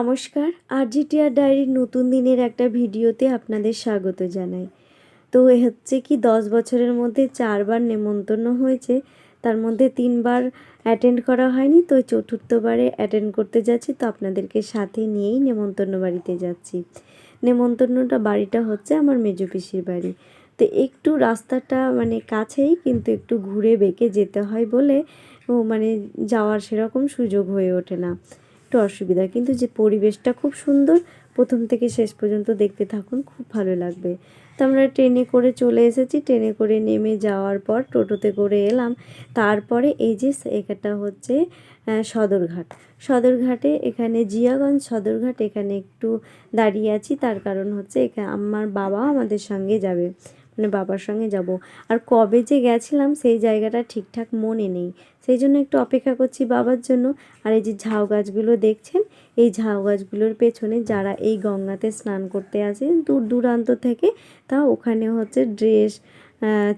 নমস্কার, আরজিটিআর ডায়েরির নতুন দিনের একটা ভিডিওতে আপনাদের স্বাগত জানাই। তো এ হচ্ছে কি, দশ বছরের মধ্যে চারবার নেমন্তন্ন হয়েছে। তার মধ্যে তিনবার অ্যাটেন্ড করা হয়নি, তো চতুর্থবারে অ্যাটেন্ড করতে যাচ্ছি, তো আপনাদেরকে সাথে নিয়েই নেমন্তন্ন বাড়িতে যাচ্ছি। নেমন্তন্নটা বাড়িটা হচ্ছে আমার মেজো পিসির বাড়ি। তো একটু রাস্তাটা মানে কাছেই, কিন্তু একটু ঘুরে বেঁকে যেতে হয় বলে, ও মানে যাওয়ার সেরকম সুযোগ হয়ে ওঠে না। একটু অসুবিধা, কিন্তু যে পরিবেশটা খুব সুন্দর, প্রথম থেকে শেষ পর্যন্ত দেখতে থাকুন, খুব ভালো লাগবে। তো আমরা ট্রেনে করে চলে এসেছি, ট্রেনে করে নেমে যাওয়ার পর টোটোতে করে এলাম। তারপরে এই যে এটা হচ্ছে সদরঘাট। সদরঘাটে এখানে জিয়াগঞ্জ সদরঘাট, এখানে একটু দাঁড়িয়ে আছি, তার কারণ হচ্ছে এখানে আমার বাবা আমাদের সঙ্গে যাবে। মানে বাবার সঙ্গে যাব। আর কবে যে গেছিলাম সেই জায়গাটা ঠিকঠাক মনে নেই। সেই জন্য একটু অপেক্ষা করছি বাবার জন্য। আর এই যে ঝাউ গাছগুলো দেখছেন? এই ঝাউ গাছগুলোর পেছনে যারা এই গঙ্গাতে স্নান করতে আসে দূর দূরান্ত থেকে তা ওখানে হচ্ছে ড্রেস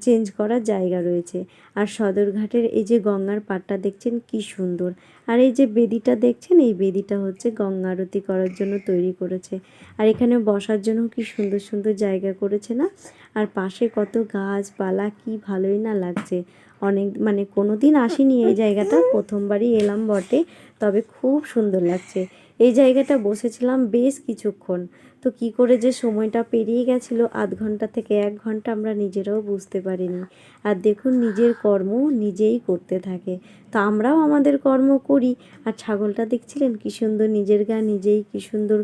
চেঞ্জ করার জায়গা রয়েছে। আর সদরঘাটের এই যে গঙ্গার পাড়টা দেখছেন, কি সুন্দর। আর এই যে বেদিটা দেখছেন, এই বেদিটা হচ্ছে গঙ্গা আরতি করার জন্য তৈরি করেছে। আর এখানে বসার জন্য কি সুন্দর সুন্দর জায়গা করেছে না? আর পাশে কত গাছপালা, কি ভালোই না লাগছে। অনেক মানে কোনো দিন আসিনি এই জায়গাটা, প্রথমবারই এলাম বটে, তবে খুব সুন্দর লাগছে। এই জায়গাটা বসেছিলাম বেশ কিছুক্ষণ। তো কি করে যে সময়টা পেরিয়ে গেছিল, আধ ঘণ্টা থেকে এক ঘণ্টা আমরা নিজেরাও বুঝতে পারিনি। আর দেখুন, নিজের কর্ম নিজেই করতে থাকে। তো আমরাও আমাদের কর্ম করি। আর ছাগলটা দেখছিলেন কি সুন্দর নিজের গা নিজেই কি সুন্দর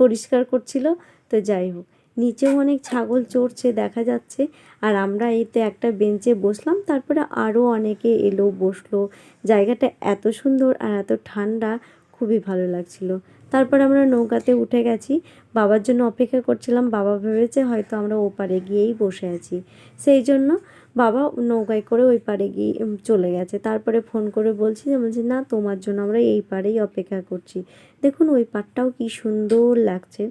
পরিষ্কার করছিল। তো যাই হোক, নিচেও অনেক ছাগল চড়ছে, দেখা যাচ্ছে। আর আমরা এতে একটা বেঞ্চে বসলাম, তারপরে আরও অনেকে এলো, বসল। জায়গাটা এত সুন্দর আর এত ঠান্ডা, খুবই ভালো লাগছিল। তারপর আমরা নৌকাতে উঠে গেছি। বাবার জন্য অপেক্ষা করছিলাম। বাবা ভেবেছে হয়তো আমরা ওপারে গিয়েই বসে আছি। সেই জন্য বাবা নৌকায় করে ওই পারে গিয়ে চলে গেছে। তারপরে ফোন করে বলছি যে, বলছি, না, তোমার জন্য আমরা এই পারেই অপেক্ষা করছি। দেখুন, ওই পারটাও কি সুন্দর লাগছে।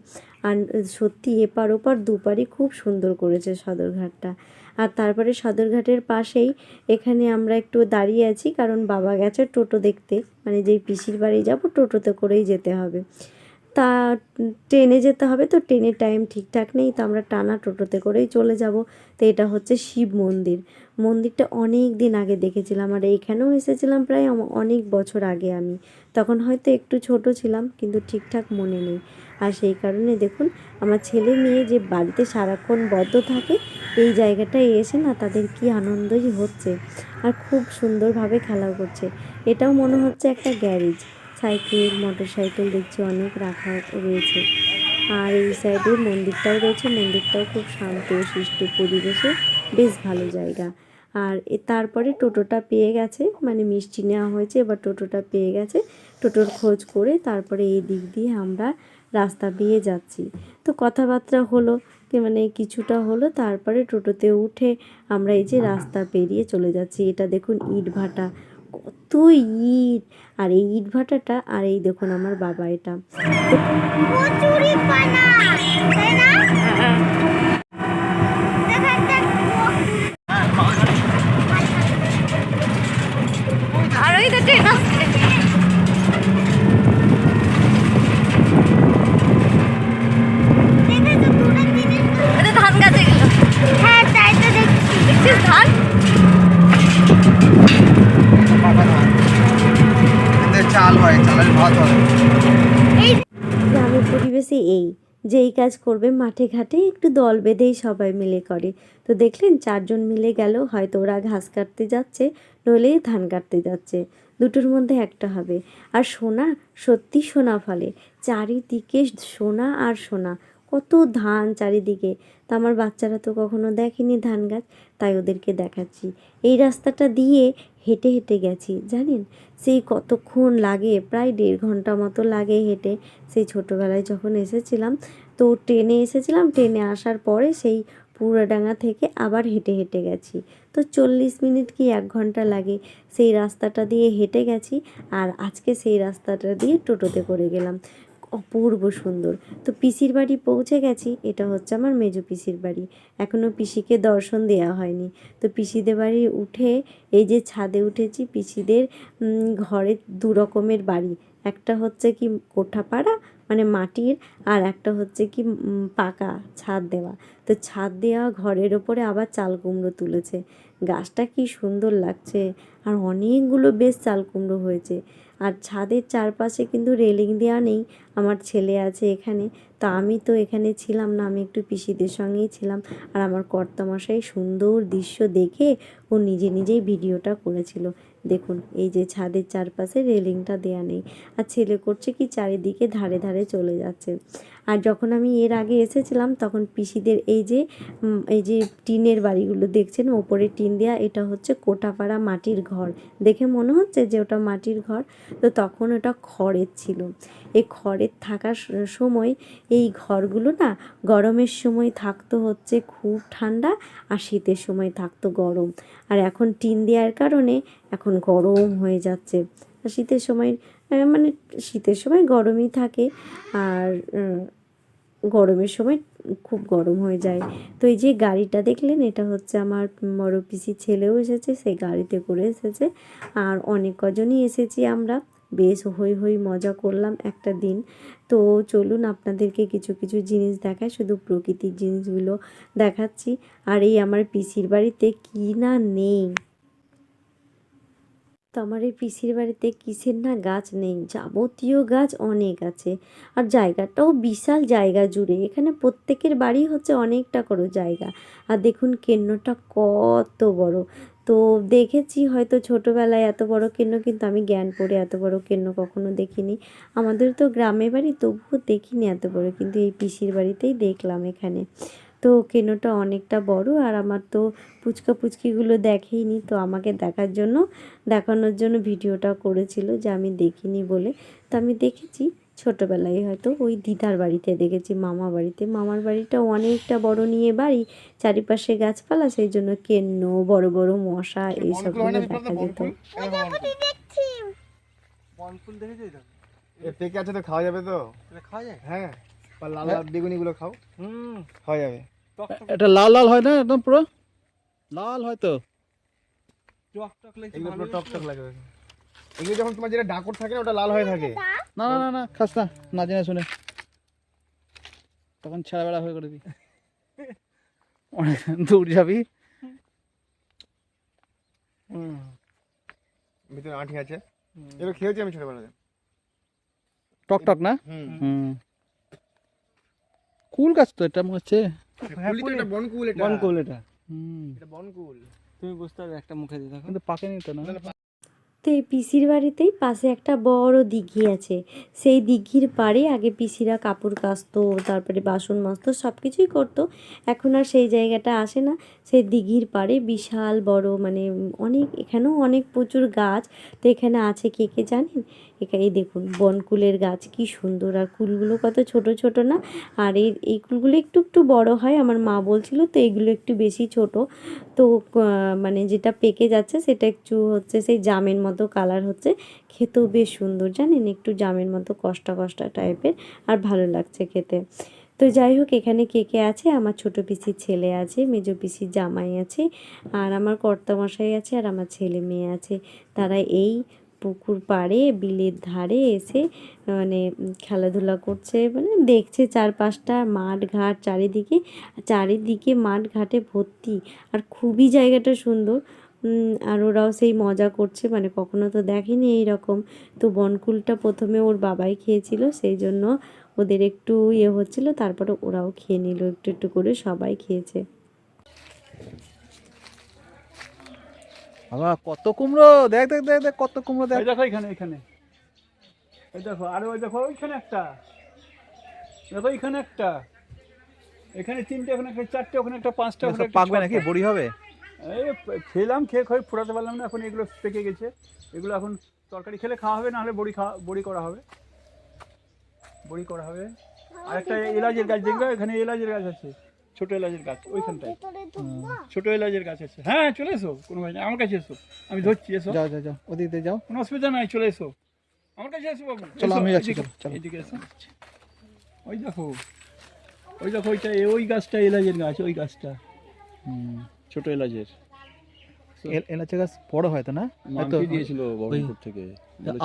আর সত্যি এপার ওপার দুপারই খুব সুন্দর করেছে সদরঘাটটা। আর তারপরে সদরঘাটের পাশেই এখানে আমরা একটু দাঁড়িয়ে আছি, কারণ বাবা গেছে টোটো দেখতে। মানে যেই পিসির বাড়ি যাব, টোটোতে করেই যেতে হবে। তা ট্রেনে যেতে হবে, তো ট্রেনের টাইম ঠিকঠাক নেই, তো আমরা টানা টোটোতে করেই চলে যাব। তো এটা হচ্ছে শিব মন্দির। মন্দিরটা অনেক দিন আগে দেখেছিলাম, আর এইখানেও এসেছিলাম প্রায় অনেক বছর আগে আমি। তখন হয়তো একটু ছোট ছিলাম, কিন্তু ঠিকঠাক মনে নেই। আর সেই কারণে দেখুন, আমার ছেলে মেয়ে যে বাড়িতে সারাক্ষণ বদ্ধ থাকে, এই জায়গাটায় এসে না তাদের কি আনন্দই হচ্ছে। আর খুব সুন্দরভাবে খেলা করছে। এটাও মনে হচ্ছে একটা গ্যারেজ। সাইকেল মোটর সাইকেল দেখছি অনেক রাখা রয়েছে। আর এই সাইডে মন্দিরটাও রয়েছে। মন্দিরটাও খুব শান্ত শিষ্ট পরিবেশে। বেশ ভালো জায়গা। আর তারপরে টোটোটা পেয়ে গেছে। মানে মিষ্টি নেওয়া হয়েছে, এবার টোটোটা পেয়ে গেছে। টোটোর খোঁজ করে তারপরে এই দিক দিয়ে আমরা রাস্তা দিয়ে যাচ্ছি। তো কথাবার্তা হলো মানে কিছুটা হলো, তারপরে টোটোতে উঠে আমরা এই যে রাস্তা পেরিয়ে চলে যাচ্ছি। এটা দেখুন ইট ভাটা কত ইট। আর এই ইট ভাটাটা আর এই দেখুন আমার বাবা এটা। তাই আর ওই তো ট্রেন আসছে পরিবেশে এই যে এই কাজ করবে মাঠে ঘাটে একটু দল বেঁধেই সবাই মিলে করে। তো দেখলেন চারজন মিলে গেল, হয়তো ওরা ঘাস কাটতে যাচ্ছে, নইলে ধান কাটতে যাচ্ছে। দুটোর মধ্যে একটা হবে। আর সোনা, সত্যি সোনা ফলে। চারিদিকে সোনা আর সোনা। কত ধান চারিদিকে। তা আমার বাচ্চারা তো কখনো দেখেনি ধান গাছ, তাই ওদেরকে দেখাচ্ছি। এই রাস্তাটা দিয়ে হেঁটে হেঁটে গেছি, জানেন? সেই কতক্ষণ লাগে, প্রায় দেড় ঘণ্টা মতো লাগে হেঁটে। সেই ছোটোবেলায় যখন এসেছিলাম, তো ট্রেনে এসেছিলাম, ট্রেনে আসার পরে সেই পুরাডাঙ্গা থেকে আবার হেঁটে হেঁটে গেছি। তো চল্লিশ মিনিট কি এক ঘণ্টা লাগে? সেই রাস্তাটা দিয়ে হেঁটে গেছি, আর আজকে সেই রাস্তাটা দিয়ে টোটোতে করে গেলাম। অপূর্ব সুন্দর। তো পিসির বাড়ি পৌঁছে গেছি, এটা হচ্ছে আমার মেজো পিসির বাড়ি। এখনও পিসিকে দর্শন দেওয়া হয়নি। তো পিসিদের বাড়ি উঠে, এই যে ছাদে উঠেছি পিসিদের ঘরে দু রকমের বাড়ি। একটা হচ্ছে কি কোঠাপাড়া মানে মাটির আর একটা হচ্ছে কি পাকা ছাদ দেওয়া। তো ছাদ দেওয়া ঘরের ওপরে আবার চাল কুমড়ো তুলেছে। গাছটা কি সুন্দর লাগছে। আর অনেকগুলো বেশ চাল কুমড়ো হয়েছে। আর ছাদের চারপাশে কিন্তু রেলিং দেওয়া নেই। আমার ছেলে আছে এখানে। তো আমি তো এখানে ছিলাম না, আমি একটু পিসিদের সঙ্গেই ছিলাম। আর আমার কর্তামশাই সুন্দর দৃশ্য দেখে ও নিজে নিজেই ভিডিওটা করেছিল। দেখুন, এই যে ছাদের চারপাশে রেলিংটা দেয়া নেই। আর ছেলে করছে কি, চারিদিকে ধারে ধারে চলে যাচ্ছে। আর যখন আমি এর আগে এসেছিলাম, তখন পিসিদের এই যে এই যে টিনের বাড়িগুলো দেখছেন, ওপরে টিন দেওয়া এটা হচ্ছে কোটাপাড়া মাটির ঘর। দেখে মনে হচ্ছে যে ওটা মাটির ঘর? তো তখন ওটা খড়ের ছিল। এই খড়ের থাকার সময় এই ঘরগুলো না গরমের সময় থাকতো হচ্ছে খুব ঠান্ডা আর শীতের সময় থাকতো গরম। আর এখন টিন দেওয়ার কারণে এখন গরম হয়ে যাচ্ছে। শীতের সময় মানে শীতের সময় গরমই থাকে। আর গরমের সময় খুব গরম হয়ে যায়। তো এই যে গাড়িটা দেখলেন, এটা হচ্ছে আমার বড় পিসি ছেলেও এসেছে সেই গাড়িতে করে এসেছে। আর অনেক কজনই এসেছি আমরা। বেশ হই হই মজা করলাম একটা দিন। তো চলুন আপনাদেরকে কিছু কিছু জিনিস দেখায় শুধু প্রকৃতির জিনিসগুলো দেখাচ্ছি। আর এই আমার পিসির বাড়িতে কি না নেই। তো আমার এই পিসির বাড়িতে কিসের না গাছ নেই, যাবতীয় গাছ অনেক আছে। আর জায়গাটাও বিশাল জায়গা জুড়ে, এখানে প্রত্যেকের বাড়ি হচ্ছে অনেকটা করে জায়গা। আর দেখুন কেন্নটা কত বড়। তো দেখেছি হয়তো ছোটোবেলায় এত বড় কেন্ন, কিন্তু আমি জ্ঞান পড়ে এত বড় কেন্ন কখনো দেখিনি। আমাদের তো গ্রামে বাড়ি তবুও দেখিনি এত বড়, কিন্তু এই পিসির বাড়িতেই দেখলাম এখানে। তো কেনোটা অনেকটা বড় আর আমার তো পুচকা পুচকিগুলো দেখেইনি তো আমাকে দেখার জন্য দেখানোর জন্য ভিডিওটা করেছিল যে আমি দেখিনি বলে। তো আমি দেখেছি ছোটোবেলায় হয়তো ওই দিদার বাড়িতে দেখেছি মামা বাড়িতে। মামার বাড়িটা অনেকটা বড় নিয়ে বাড়ি চারিপাশে গাছপালা সেই জন্য কেন্ন বড় বড় মশা এইসবগুলো দেখা যেত। দেখছি বনফুল। দেখেছিস তো? এ পেকে আছে তো খাওয়া যাবে তো? খাওয়া যায়? হ্যাঁ লাল লাল বেগুনি গুলো খাও। হুম। খাওয়া যাবে। এটা লাল লাল হয় না একদম পুরো? লাল হয় তো। টক টক এগুলো পুরো ভালোই টক টক লাগবে। এগুলো যখন তোমার যেটা ডাকর থাকে না ওটা লাল হয়ে থাকে। না না না না খাস না না জেনে শুনে। তখন ছেঁড়া বেড়া হয়ে করবি অনেক দূর যাবি। হুম। ভিতরে আঠি আছে। এগুলো খেয়েছি আমি ছোটবেলাতে টক টক না? হুম। হুম। কুল গাছ তো এটা মনে হচ্ছে এটা বনকুল এটা। বনকুল এটা। হুম। এটা বনকুল। তুমি বুঝতে পারবে একটা মুখে দিয়ে দেখো। কিন্তু পাকেনি তো না? তো এই পিসির বাড়িতেই পাশে একটা বড় দিঘি আছে। সেই দিঘির পাড়ে আগে পিসিরা কাপড় কাচতো, তারপরে বাসন মাজতো সব কিছুই করতো। এখন আর সেই জায়গাটা আসে না। সেই দিঘির পাড়ে বিশাল বড় মানে অনেক, এখানেও অনেক প্রচুর গাছ। তো এখানে আছে কে কে জানেন? এখানে দেখুন, বনকুলের গাছ কি সুন্দর। আর কুলগুলো কত ছোট ছোট না? আর এই এই কুলগুলো একটু একটু বড় হয়। আমার মা বলছিল, তো এগুলো একটু বেশি ছোট। তো মানে যেটা পেকে যাচ্ছে, সেটা একটু হচ্ছে সেই জামের মতো কালার হচ্ছে। খেতেও বেশ সুন্দর, জানেন? একটু জামের মতো কষ্টা কষ্টা টাইপের আর ভালো লাগছে খেতে। তো যাই হোক, এখানে কে কে আছে? আমার ছোট পিসির ছেলে আছে, মেজো পিসির জামাই আছে, আর আমার কর্তামশাই আছে, আর আমার ছেলে মেয়ে আছে। তারা এই পুকুর পাড়ে, বিলের ধারে এসে মানে খেলাধুলা করছে মানে দেখছে চারপাশটা মাঠ ঘাট চারিদিকে। চারিদিকে মাঠ ঘাটে ভর্তি, আর খুবই জায়গাটা সুন্দর। আর ওরাও সেই মজা করছে মানে কখনো তো দেখেনি এই রকম তো বনকুলটা প্রথমে ওর বাবাই খেয়েছিল সেই জন্য ওদের একটু ইয়ে হচ্ছিল তারপরে ওরাও খেয়ে নিল একটু একটু করে সবাই খেয়েছে। বাবা কত কুমড়ো! দেখ দেখ দেখ দেখ কত কুমড়ো দেখ। এই দেখো এখানে এখানে। এই দেখো আরে ওই দেখো ওইখানে একটা। দেখো এখানে একটা। এখানে তিনটে ওখানে একটা চারটে ওখানে একটা পাঁচটা ওখানে পাকবে নাকি? বড়ি হবে? এই খেলাম খেয়ে খেয়ে ফুরাতে পারলাম না এখন এগুলো পেকে গেছে। এগুলো এখন তরকারি খেলে খাওয়া হবে না হলে বড়ি খাওয়া বড়ি করা হবে। বড়ি করা হবে। আর একটা এলাচের গাছ দেখবে? এখানে এলাচের গাছ আছে ছোট এলাচের গাছ ওইখানটায়। ছোট এলাচের গাছ আছে। হ্যাঁ চলে এসো কোনো ভাই আমার কাছে এসো। আমি ধরছি এসো। যাও যাও যাও ওদিক দিয়ে যাও। কোনো অসুবিধা নাই চলে এসো। আমার কাছে এসো বাবু চলো, আমি যাচ্ছি, চলো। এদিকে এসো। ওই দেখো ওই দেখো ওইটা ওই গাছটা এলাচের গাছ ওই গাছটা। হুম। ছোট এলাচের। এলাচের গাছ বড় হয় তো না? হয়তো দিয়েছিল বহরমপুর থেকে।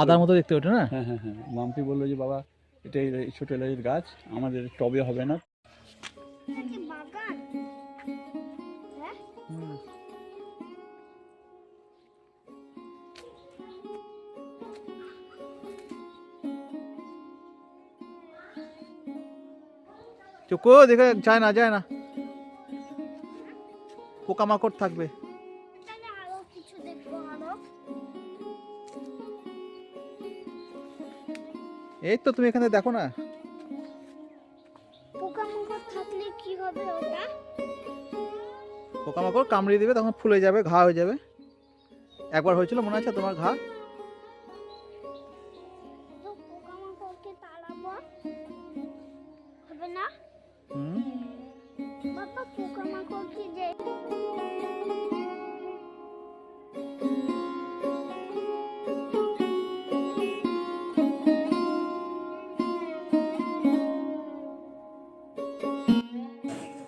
আদার মতো দেখতে ওটা না? হ্যাঁ হ্যাঁ হ্যাঁ। মামকি বলল যে বাবা এটা এই ছোট এলাচের গাছ আমাদের টবে হবে না। হ্যাঁ? চোখো দেখে যায় না যায় না। পোকামাকড় থাকবে। এই তো তুমি এখানে দেখো না। পোকামাকড় থাকলে কি হবে ওটা? পোকামাকড় কামড়িয়ে দিবে তখন ফুলে যাবে ঘা হয়ে যাবে। একবার হয়েছিল মনে আছে তোমার ঘা?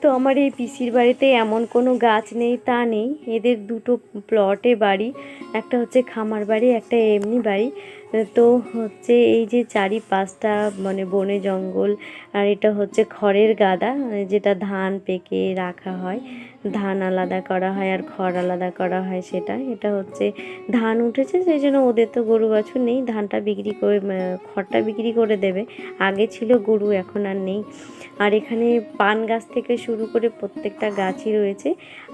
তো আমার এই পিসির বাড়িতে এমন কোনো গাছ নেই, তা নেই। এদের দুটো প্লটে বাড়ি, একটা হচ্ছে খামার বাড়ি, একটা এমনি বাড়ি। তো হচ্ছে এই যে চারি পাঁচটা মানে বনে জঙ্গল, আর এটা হচ্ছে খড়ের গাদা, যেটা ধান পেকে রাখা হয়। ধান আলাদা করা হয় আর খড় আলাদা করা হয় সেটা। এটা হচ্ছে ধান উঠেছে, সেই জন্য ওদের তো গরু বাছুর নেই। ধানটা বিক্রি করে খড়টা বিক্রি করে দেবে। আগে ছিল গরু, এখন আর নেই। আর এখানে পান গাছ থেকে শুরু করে প্রত্যেকটা গাছই রয়েছে।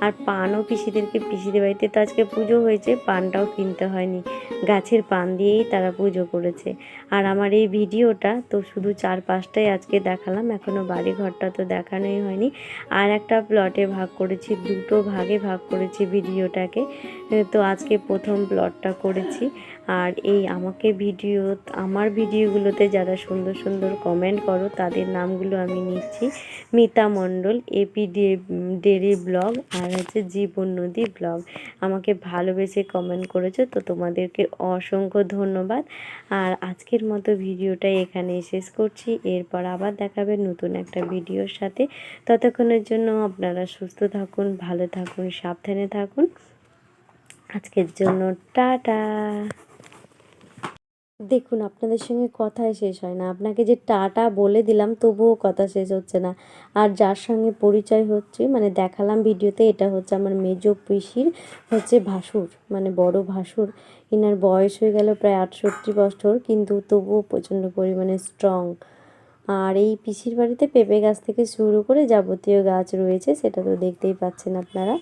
আর পানও পিসিদেরকে, পিসিদের বাড়িতে তো আজকে পুজো হয়েছে, পানটাও কিনতে হয়নি। গাছের পান দিয়েই তারা পুজো করেছে। আর আমার এই ভিডিওটা তো শুধু চার পাঁচটাই আজকে দেখালাম এখনও বাড়ি ঘরটা তো দেখানোই হয়নি। আর একটা প্লটে ভাগ করেছি, দুটো ভাগে ভাগ করেছি ভিডিওটাকে। তো আজকে প্রথম প্লটটা করেছি। আর এই আমাকে ভিডিও, আমার ভিডিওগুলোতে যারা সুন্দর সুন্দর কমেন্ট করো, তাদের নামগুলো আমি নিচ্ছি। মিতা মণ্ডল এপি ডেরি ব্লগ আর হচ্ছে জীবন নদী ব্লগ। আমাকে ভালোবেসে কমেন্ট করেছ, তো তোমাদেরকে অসংখ্য ধন্যবাদ। আর আজকের মতো ভিডিওটা এখানে শেষ করছি। এরপর আবার দেখাবে নতুন একটা ভিডিওর সাথে। ততক্ষণের জন্য আপনারা সুস্থ থাকুন, ভালো থাকুন, সাবধানে থাকুন। আজকের জন্য টাটা। দেখুন, আপনাদের সঙ্গে কথাই শেষ হয় না। আপনাকে যে টাটা বলে দিলাম, তবুও কথা শেষ হচ্ছে না। আর যার সঙ্গে পরিচয় হচ্ছে মানে দেখালাম ভিডিওতে, এটা হচ্ছে আমার মেজ পিসির, হচ্ছে ভাসুর। মানে বড় ভাসুর। ইনার বয়স হয়ে গেল প্রায় আটষট্টি বছর, কিন্তু তবুও প্রচণ্ড পরিমাণে স্ট্রং আর এই পিসির বাড়িতে পেঁপে গাছ থেকে শুরু করে যাবতীয় গাছ রয়েছে, সেটা তো দেখতেই পাচ্ছেন আপনারা।